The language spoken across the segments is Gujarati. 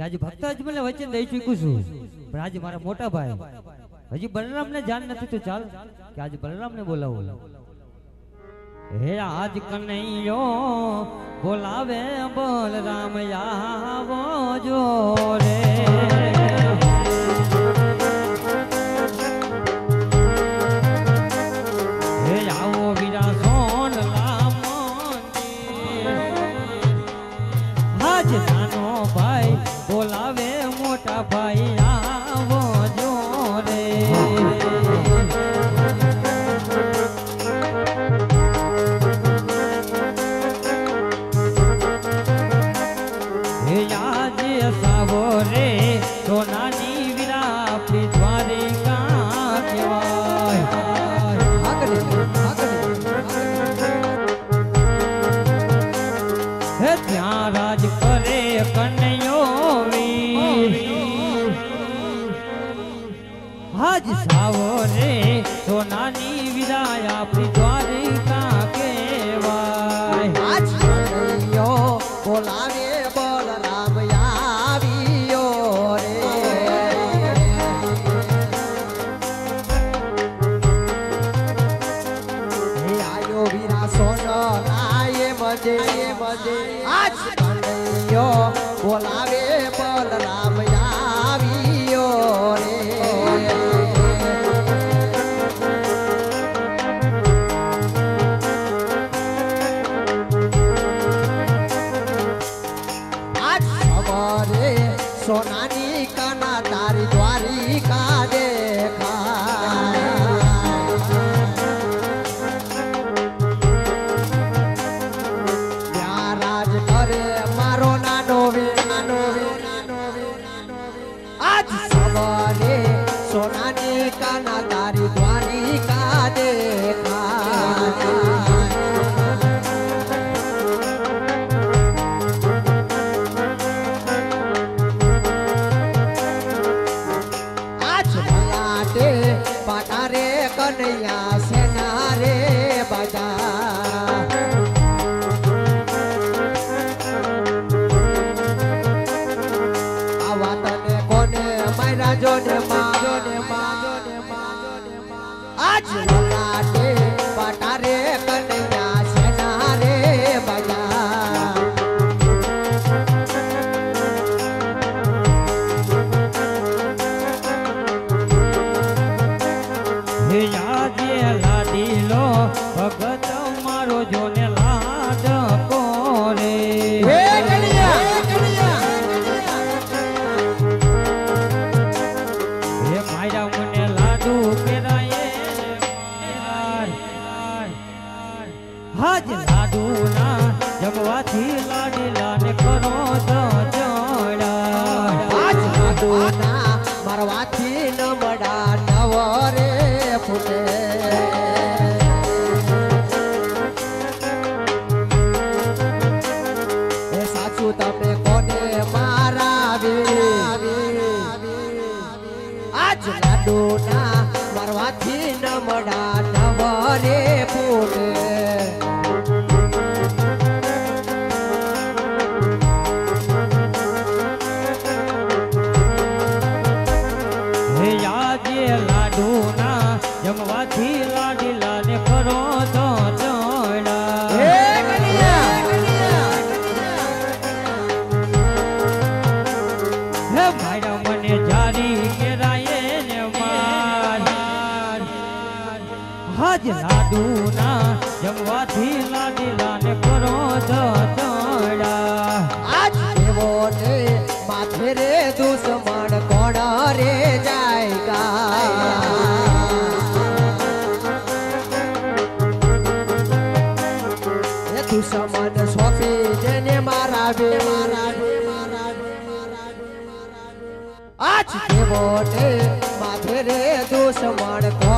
आज भक्त आज मैंने वचन दई चुकू छू आज मारा मोटा भाई हज बलराम ने जान नहीं तो चल आज बलराम ने बोला बोला हे आज कन्हैयो बोलावे बोल राम यहाँ वो जोरे મજે મજે આજ બોલાવે બલરામ લાડીલો ભગત જે બોટે માથે રે દોષ માણકો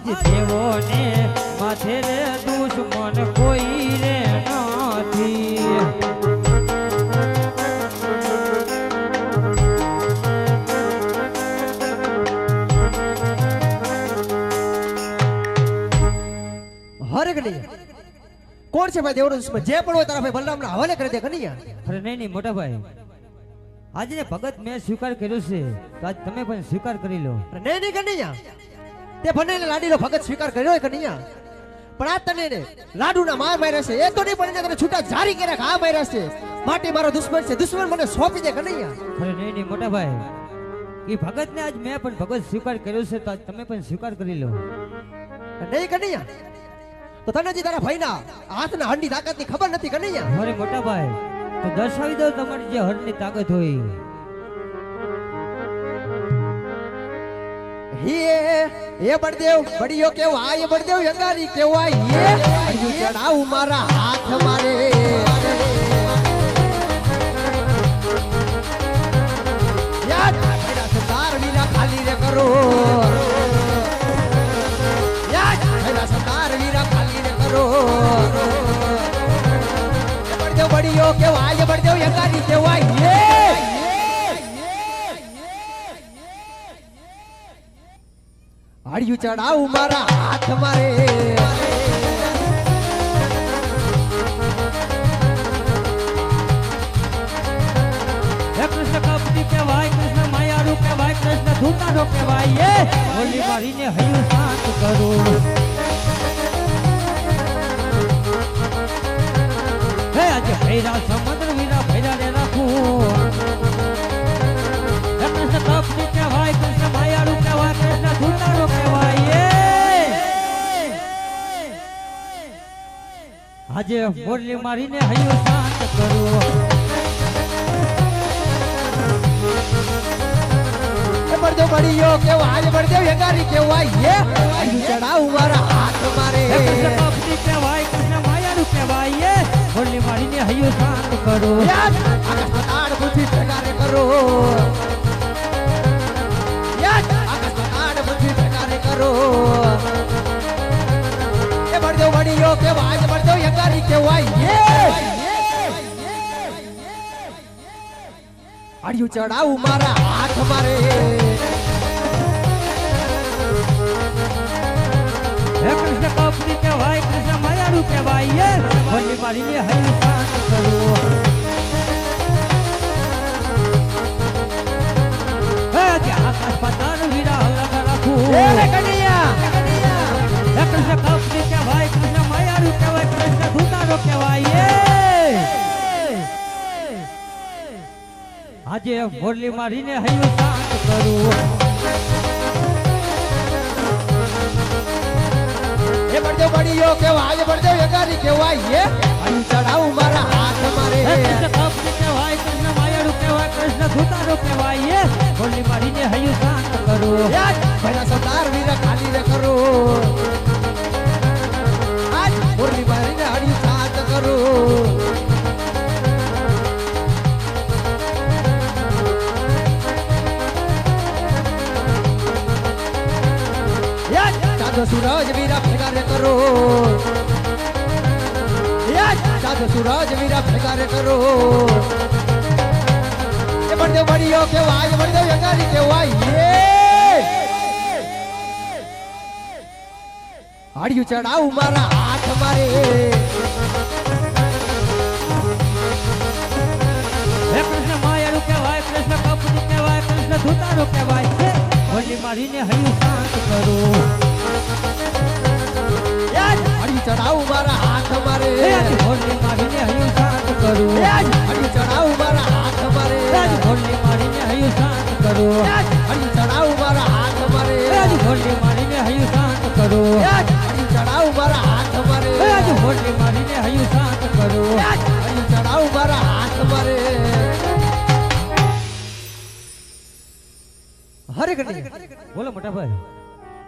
હાજ દેવોને માથે રે દુશ્મન કોઈ રે નથી કોણ છે ભાઈ દેવનો દુશ્મન? જે પણ હોય તારા ભાઈ બલરામના હવાલે કરી દે કનૈયા અરે નહીં નહીં મોટા ભાઈ. આજે ભગત મેં સ્વીકાર કર્યો છે તો આજ તમે પણ સ્વીકાર કરી લો. નહીં નહીં કનૈયા તે ભણેલે લાડીનો ભગત સ્વીકાર કર્યો કે નહીં પણ આ તને લાડુના માર માર્યા છે. એ તો નહીં પણ તને છૂટા જારી કર્યા આ માર્યા છે. માટે મારો દુશ્મન છે. દુશ્મન મને સોંપી દે કનૈયા અરે નહીં નહીં મોટા ભાઈ. એ ભગતને આજ મેં પણ ભગત સ્વીકાર કર્યો છે તો આજ તમે પણ સ્વીકાર કરી લો. નહીં કનૈયા તો તને જે તારા ભાઈના હાથના હંડી તાકાતની ખબર નથી કનૈયા અરે મોટા ભાઈ તો દર્શાવી દો તમારી જે હરની તાકાત હોય. હે એ બળદેવ બળિયો કેવા એ બળદેવ યંગારી કેવા હે? હરિયું ચડાવું મારા હાથ મારે. સરદાર વીરા ખાલી રે કરો. સરદાર વીરા ખાલી રે કરો. એ બળદેવ બળિયો કેવા એ બળદેવ યંગારી કેવા હે? હાડિયું ચડાવું મારા હાથ મારે. કપટી કહેવાય હોલી મારીને હૈયું શાંત કરું. હે આજે ભૈરા સમુદ્ર વીરા ભૈરા ને રાખું. આજે મોરલી મારીને હૈયું શાંત કરો. પડદો બળદેવ બળિયો કેવો આજ પડદો હેગારી કેવો હે? હાડિયું ચડાવ મારા હાથ મારે. કૃષ્ણ કપટી કહેવાય કૃષ્ણ માયાનું કહેવાય હોલી મારીને હૈયું શાંત કરો. આડ આકાશ પતાડ કરો. યાદ આકાશ પતાડ પૃથ્વી ઠગારે કરો. એ વડીયો કે વાજ આજ યકારી હે હાડિયું ચડાવું મારા હાથ મારે. હે કૃષ્ણ કપટી કહેવાય કૃષ્ણ માયાળુ કહેવાય ભલી મારીને હૈયું શાંત કરો. હે આકાશ પાતાળ વીરા રાખું. ધૂતારો કહેવાય. આજે મોરલી મારીને હૈયું શાંત કરું. એ બળદેવ બળિયો કેવા આજે બળદેવ એકારી કેવો હે? હાડિયું ચડાવું મારા હાથ મારે. કૃષ્ણ કહેવાય કૃષ્ણ માયાળુ કહેવાય કૃષ્ણ ધૂતારો કહેવાય હોલી મારીને હૈયું શાંત કરું. પહેલા સરદાર વીરા ખાલી રે કરો. સૂરજ વીરા ભેગારે કરો. એ બળદેવ બળિયો કેવાય બળદેવ યગારી કેવાય હાડિયું ચડાવું મારા હાથ મારે. હે કૃષ્ણ માયાળુ કહેવાય, કૃષ્ણ કપનું કહેવાય, કૃષ્ણ ધૂતારો કહેવાય. હોલી મારીને હૈયું શાંત કરું. ચડાવું મારા હાથ મારે. હોલી મારીને હયું શાંત કરું. હાડિયું ચડાવું મારા હાથ મારે. હોલી મારીને હયું શાંત કરું. હાડિયું ચડાવું મારા હાથ મારે. હોલી મારીને હયું શાંત કરું. યાદ ચડાવું મારા હાથ મારે. આજે મારીને હયું શાંત કરું. યાદ ચડાવું મારા હાથ મારે. હરે બોલો મોટા ભાઈ.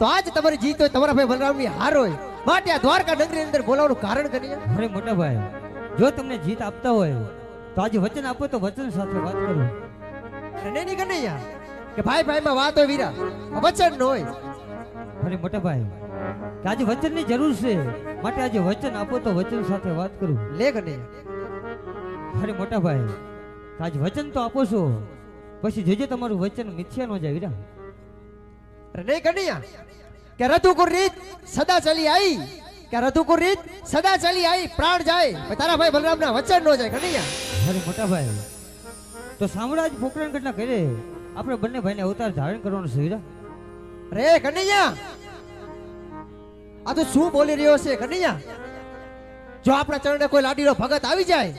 તો આજ તમારી જીત હોય તમારા ભાઈ બલરામની હાર હોય. માટે આ દ્વારકા નગરી અંદર બોલાવવાનું કારણ કનૈયા? અરે મોટા ભાઈ જો તમને જીત આપતા હોય તો આજે વચન આપો તો વચન સાથે વાત કરો. અને નહીં કનૈયા કે ભાઈ ભાઈમાં વાત હોય વીરા વચન ન હોય અરે મોટા ભાઈ આજે વચનની જરૂર છે માટે આજે વચન આપો તો વચન સાથે વાત કરું. લે કનૈયા. અરે મોટા ભાઈ આજ વચન તો આપો છો પછી જોજો તમારું વચન મિથ્યા ન જાય વીરા અરે નહીં કનૈયા કે રતુકુર રીત સદા ચાલી આવી કે રતુકુર રીત સદા ચાલી આવી પ્રાણ જાય. તારા ભાઈ બલરામના વચન નો જાય કનૈયા અરે મોટા ભાઈ તો સામ્રાજ પોકરણ કેટલા કરે આપણે બંને ભાઈને અવતાર ધારણ કરવાનો છે વીરા રે કનૈયા આ તો શું બોલી રહ્યો છે કનૈયા જો આપણા ચરણે કોઈ લાડીનો ભગત આવી જાય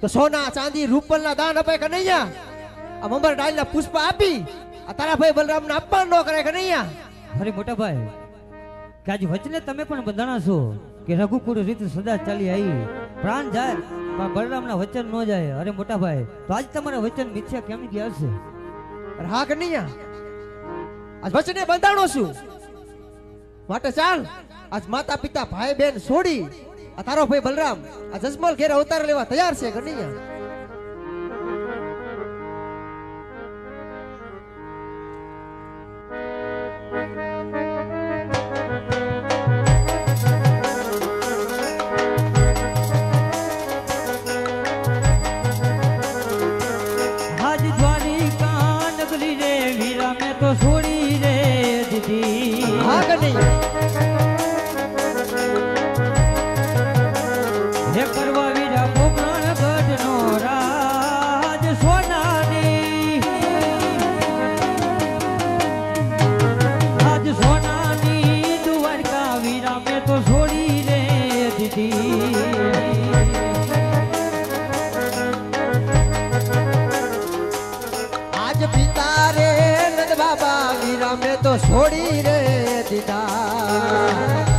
તો સોના ચાંદી રૂપલના દાન અપાય કનૈયા આ મંબર ડાળના પુષ્પ આપી આ તારા ભાઈ બલરામને અપમાન ન કરે કનૈયા અરે મોટા ભાઈ કે આજે વચને તમે પણ બંધાણા છો કે રઘુકુળ રીત સદા ચાલી આવી. પ્રાણ જાય, પણ બલરામના વચન ન જાય. અરે મોટા ભાઈ તો આજ તમારા વચન મિથ્યા કેમ ગયા છે અરે હા કનૈયા આજ વચને બંધાણો છું. માટે ચાલ, આજ માતા પિતા ભાઈ બેન છોડી, આ તારો ભાઈ બલરામ, આ જસમલ ઘેર અવતાર લેવા તૈયાર છે કનૈયા દીધા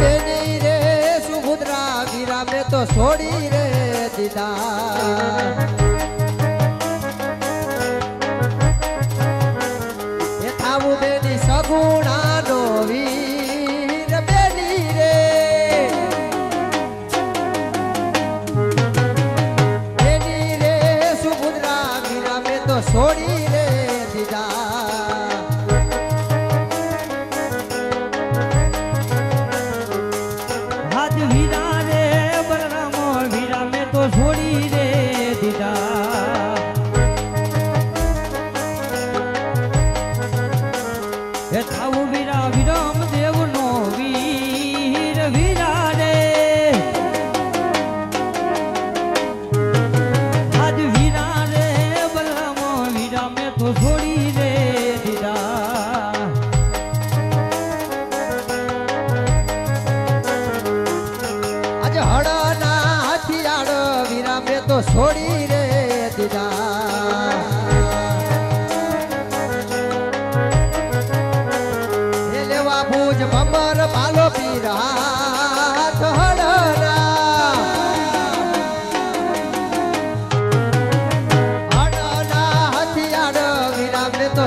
બેની રે સુભદ્રા વીરા મેં તો છોડી રે દીધા.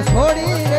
છોડી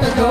ઘટજો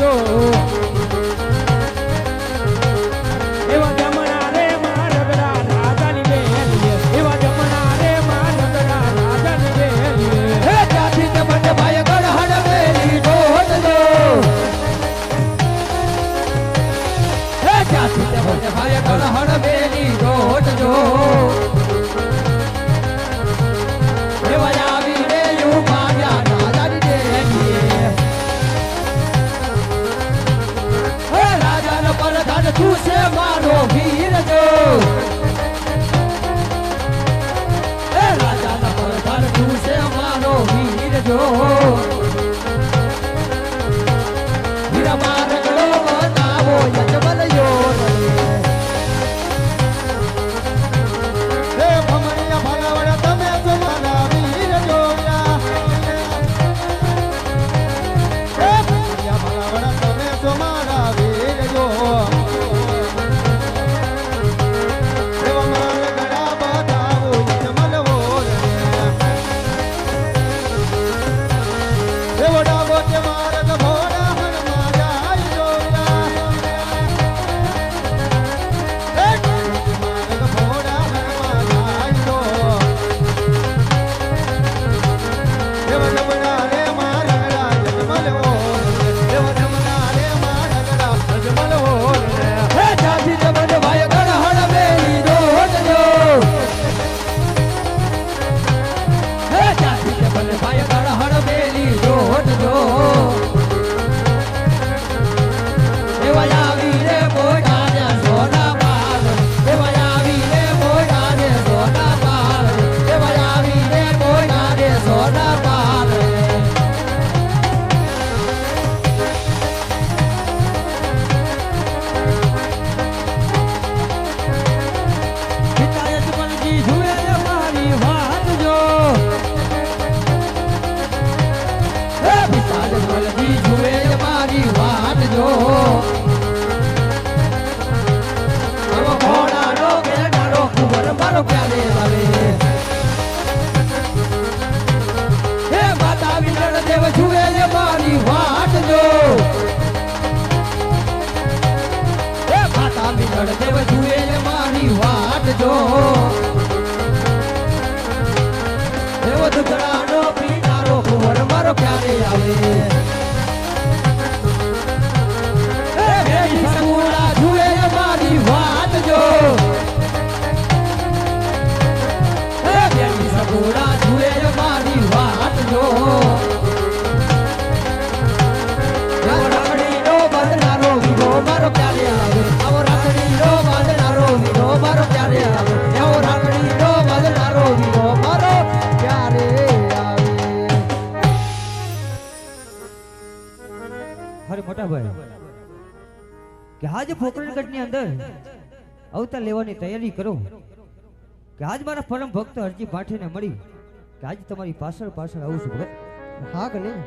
જો. મારો ક્યારે પોકરણગઢની અંદર અવતાર લેવાની તૈયારી કરો કે આજ મારા પરમ ભક્ત હરજી ભાઠીને મળી કે આજ તમારી પાછળ પાછળ આવું છું હા કે નહીં?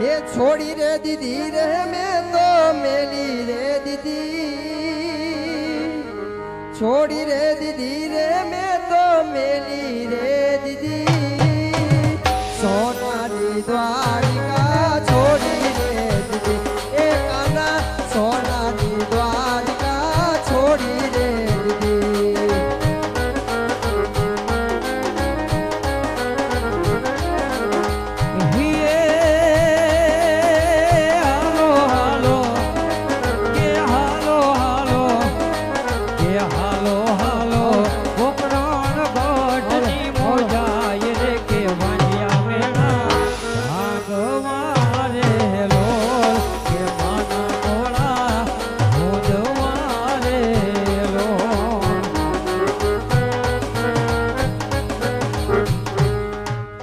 હે છોડી રે દીદી રે, મેં તો મેલી રે દીદી. છોડી રે દીદી રે, મેં તો મેલી રે દીદી. સોનાની દ્વારિકા